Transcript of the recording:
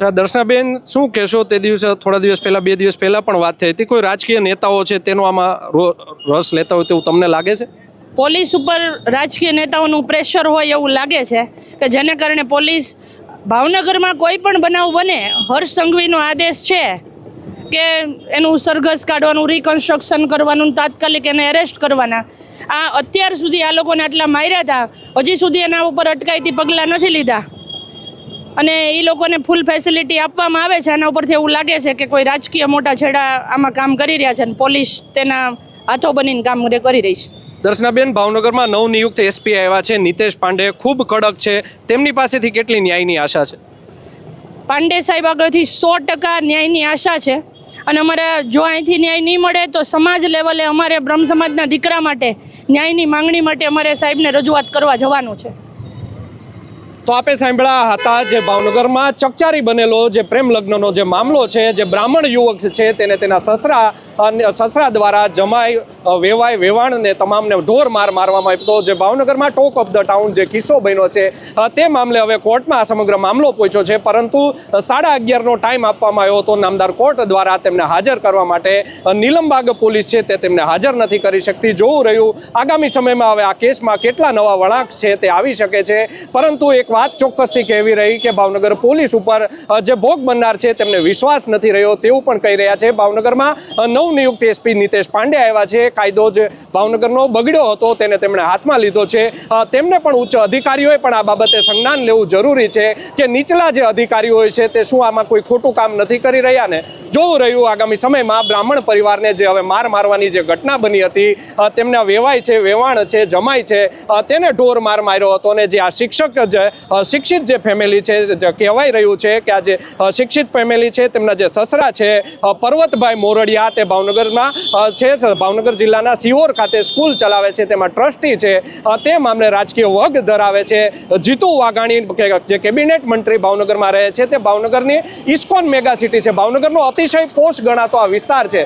દર્શનાબેન, શું કહેશો તે દિવસે? થોડા દિવસ પહેલાં, બે દિવસ પહેલાં પણ વાત થઈ હતી. કોઈ રાજકીય નેતાઓ છે તેનો આમાં રસ લેતા હોય તેવું તમને લાગે છે? પોલીસ ઉપર રાજકીય નેતાઓનું પ્રેશર હોય એવું લાગે છે કે જેને કારણે પોલીસ ભાવનગરમાં કોઈ પણ બનાવ બને, હર્ષ સંઘવીનો આદેશ છે કે એનું સરઘસ કાઢવાનું રિકન્સ્ટ્રક્શન કરવાનું, તાત્કાલિક એને એરેસ્ટ કરવાના. આ અત્યાર સુધી આ લોકોને આટલા માર્યા હતા. હજી સુધી એના ઉપર અટકાયતી પગલાં નથી લીધા. અને એ લોકોને ફૂલ ફેસિલિટી આપવામાં આવે છે આના ઉપરથી એવું લાગે છે કે કોઈ રાજકીય મોટા છેડા આમાં કામ કરી રહ્યા છે અને પોલીસ તેના હાથો બનીને કામ કરી રહી છે. દર્શનાબેન ભાવનગરમાં નવનિયુક્ત એસપી આવ્યા છે. નિતેશ પાંડે ખૂબ કડક છે. તેમની પાસેથી કેટલી ન્યાયની આશા છે? પાંડે સાહેબ આગળથી સો ટકા ન્યાયની આશા છે. અને અમારે જો અહીંથી ન્યાય નહીં મળે તો સમાજ લેવલે અમારે બ્રહ્મ સમાજના દીકરા માટે ન્યાયની માંગણી માટે અમારે સાહેબને રજૂઆત કરવા જવાનું છે. તો આપે સાંભળ્યા હતા જે ભાવનગરમાં ચકચારી બનેલો જે પ્રેમ લગ્નનો જે મામલો છે, જે બ્રાહ્મણ યુવક છે, તેને તેના સસરા સસરા દ્વારા જમાય વેવાય વેવાણને તમામને ઢોર માર મારવામાં આવ્યો જે ભાવનગરમાં ટોક ઓફ ધ ટાઉન જે કિસ્સો બન્યો છે તે મામલે હવે કોર્ટમાં આ સમગ્ર મામલો પહોંચ્યો છે. પરંતુ સાડા અગિયારનો ટાઈમ આપવામાં આવ્યો હતો. નામદાર કોર્ટ દ્વારા તેમને હાજર કરવા માટે નીલમબાગ પોલીસ છે તે તેમને હાજર નથી કરી શકતી. જોવું રહ્યું આગામી સમયમાં હવે આ કેસમાં કેટલા નવા વળાંક છે તે આવી શકે છે. પરંતુ એક વાત ચોક્કસથી કહેવી રહી કે ભાવનગર પોલીસ ઉપર જે ભોગ બનનાર છે તેમને વિશ્વાસ નથી રહ્યો. તેવું પણ કહી રહ્યા છે. ભાવનગરમાં અ, નવનિયુક્ત એસપી નિતેશ પાંડે આવ્યા છે. કાયદો જે ભાવનગરનો બગડ્યો હતો, તેને તેમણે હાથમાં લીધો છે. તેમને પણ ઉચ્ચ અધિકારીઓએ પણ આ બાબતે સંજ્ઞાન લેવું જરૂરી છે કે નીચલા જે અધિકારીઓ છે, તે શું આમાં કોઈ ખોટું કામ નથી કરી રહ્યા ને? જોવું રહ્યું આગામી સમયમાં બ્રાહ્મણ પરિવારને જે હવે માર મારવાની જે ઘટના બની હતી તેમના વેવાય છે, વેવાણ છે જમાય છે તેને ઢોર માર માર્યો હતો અને જે આ શિક્ષક જે શિક્ષિત જે ફેમિલી છે, જે કહેવાય રહ્યું છે કે આ જે શિક્ષિત ફેમિલી છે, તેમના જે સસરા છે પર્વતભાઈ મોરડિયા તે ભાવનગરમાં છે ભાવનગર જિલ્લાના સિહોર ખાતે સ્કૂલ ચલાવે છે, તેમાં ટ્રસ્ટી છે તે મામલે રાજકીય વગ ધરાવે છે. જીતુ વાઘાણી જે કેબિનેટ મંત્રી ભાવનગરમાં રહે છે, તે ભાવનગરની ઇસ્કોન મેગા સિટી છે. ભાવનગરનો અતિશય પોષ ગણાતો આ વિસ્તાર છે.